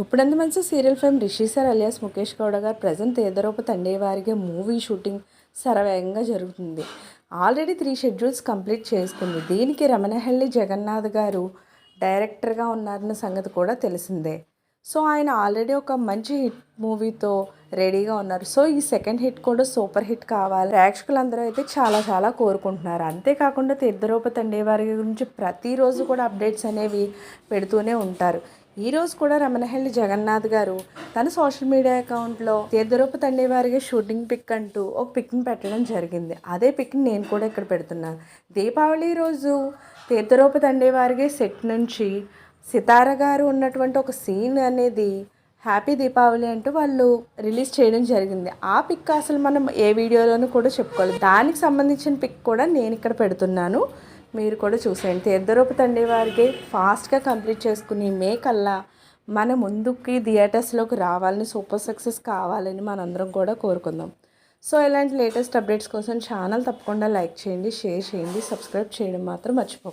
గుప్పడంత మంచి serial fame Rishi sir alias Mukesh Gowda garu present తేదరూప తండే వారికి movie shooting శరవేగంగా జరుగుతుంది. ఆల్రెడీ త్రీ షెడ్యూల్స్ కంప్లీట్ చేసుకుంది దీనికి రమణహల్లి జగన్నాథ్ గారు డైరెక్టర్గా ఉన్నారన్న సంగతి కూడా తెలిసిందే. సో ఆయన ఆల్రెడీ ఒక మంచి హిట్ మూవీతో రెడీగా ఉన్నారు. సో ఈ సెకండ్ హిట్ కూడా సూపర్ హిట్ కావాలి. ప్రేక్షకులందరూ అయితే చాలా చాలా కోరుకుంటున్నారు. అంతేకాకుండా తీర్థరూప తండే వారి గురించి ప్రతిరోజు కూడా అప్డేట్స్ అనేవి పెడుతూనే ఉంటారు. ఈరోజు కూడా రమణహల్లి జగన్నాథ్ గారు తన సోషల్ మీడియా అకౌంట్లో తీర్థరూప తండ్రి వారికి షూటింగ్ పిక్ అంటూ ఒక పిక్ని పెట్టడం జరిగింది. అదే పిక్ని నేను కూడా ఇక్కడ పెడుతున్నాను దీపావళి రోజు తీర్థరూప తండ్రి వారికి సెట్ నుంచి సితార గారు ఉన్నటువంటి ఒక సీన్ అనేది హ్యాపీ దీపావళి అంటూ వాళ్ళు రిలీజ్ చేయడం జరిగింది. ఆ పిక్ అసలు మనం ఏ వీడియోలోనూ కూడా చెప్పుకోవాలి దానికి సంబంధించిన పిక్ కూడా నేను ఇక్కడ పెడుతున్నాను. మీరు కూడా చూసేయండి. తీర్థరూప తండ్రి వారికి ఫాస్ట్గా కంప్లీట్ చేసుకుని మే కల్లా మన ముందుకి థియేటర్స్లోకి రావాలని సూపర్ సక్సెస్ కావాలని మనందరం కూడా కోరుకుందాం. సో ఇలాంటి లేటెస్ట్ అప్డేట్స్ కోసం ఛానల్ తప్పకుండా లైక్ చేయండి షేర్ చేయండి సబ్స్క్రైబ్ చేయడం మాత్రం మర్చిపోకండి